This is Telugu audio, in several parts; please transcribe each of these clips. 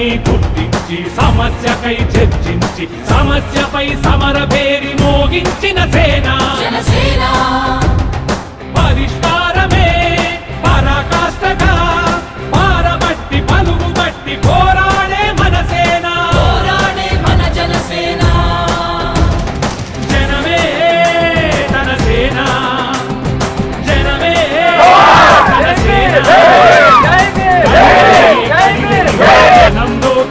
సమస్యని గుర్తించి సమస్యకై చర్చించి సమస్యపై సమర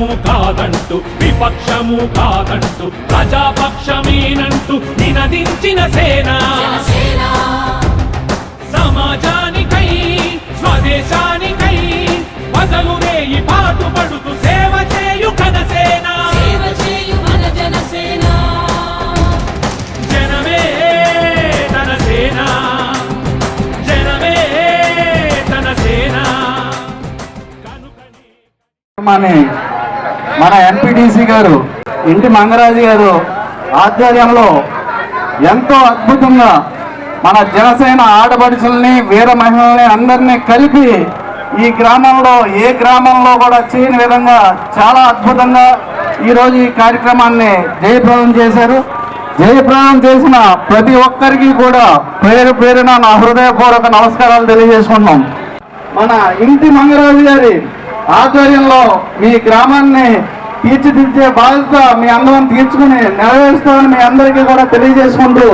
స్వపక్షము కాదంటూ విపక్షము కాదంటూ ప్రజాపక్షమేనంటూ నినదించిన సేన. సమాజానికై స్వదేశానికై బదలు రేయి పాటు పడుతూ సేవ చేయు కనసేన జనమే తన సేన కనుకనే కార్యక్రమాన్ని మన ఎంపీటీసీ గారు ఇంటి మంగరాజు గారు ఆధ్వర్యంలో ఎంతో అద్భుతంగా మన జనసేన ఆడపడుచుల్ని వీర మహిళల్ని అందరినీ కలిపి ఈ గ్రామంలో ఏ గ్రామంలో కూడా చేయని విధంగా చాలా అద్భుతంగా ఈరోజు ఈ కార్యక్రమాన్ని జయప్రదం చేశారు. జయప్రదం చేసిన ప్రతి ఒక్కరికి కూడా పేరు పేరున నా హృదయపూర్వక నమస్కారాలు తెలియజేసుకుంటున్నాం. మన ఇంటి మంగరాజు గారి ఆధ్వర్యంలో మీ గ్రామాన్ని తీర్చిదిద్దే బాధ్యత మీ అందరం తీర్చుకుని నెరవేరుస్తామని మీ అందరికీ కూడా తెలియజేసుకుంటూ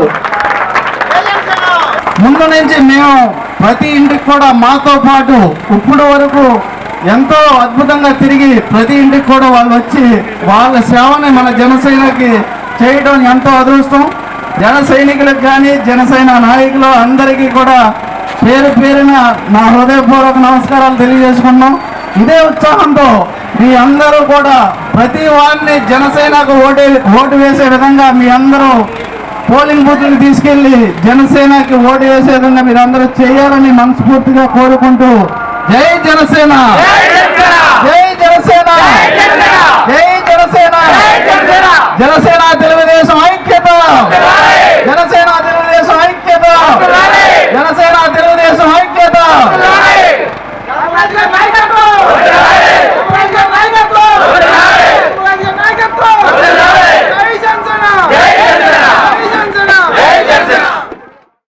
ముందు నుంచి మేము ప్రతి ఇంటికి కూడా మాతో పాటు ఇప్పుడు వరకు ఎంతో అద్భుతంగా తిరిగి ప్రతి ఇంటికి కూడా వాళ్ళు వచ్చి వాళ్ళ సేవని మన జనసేనకి చేయడం ఎంతో అదృష్టం. జన సైనికులకు కానీ జనసేన నాయకులు అందరికీ కూడా పేరు పేరున నా హృదయపూర్వక నమస్కారాలు తెలియజేసుకున్నాం ఇదే ఉత్సాహంతో మీ అందరూ కూడా ప్రతి వారిని జనసేనకు ఓటే ఓటు వేసే విధంగా మీ అందరూ పోలింగ్ బూత్లకు తీసుకెళ్ళి జనసేనకి ఓటు వేసే విధంగా మీరు అందరూ చేయాలని మనస్ఫూర్తిగా కోరుకుంటూ జై జనసేన జై జనసేన జై జనసేన జనసేన తెలుగుదేశం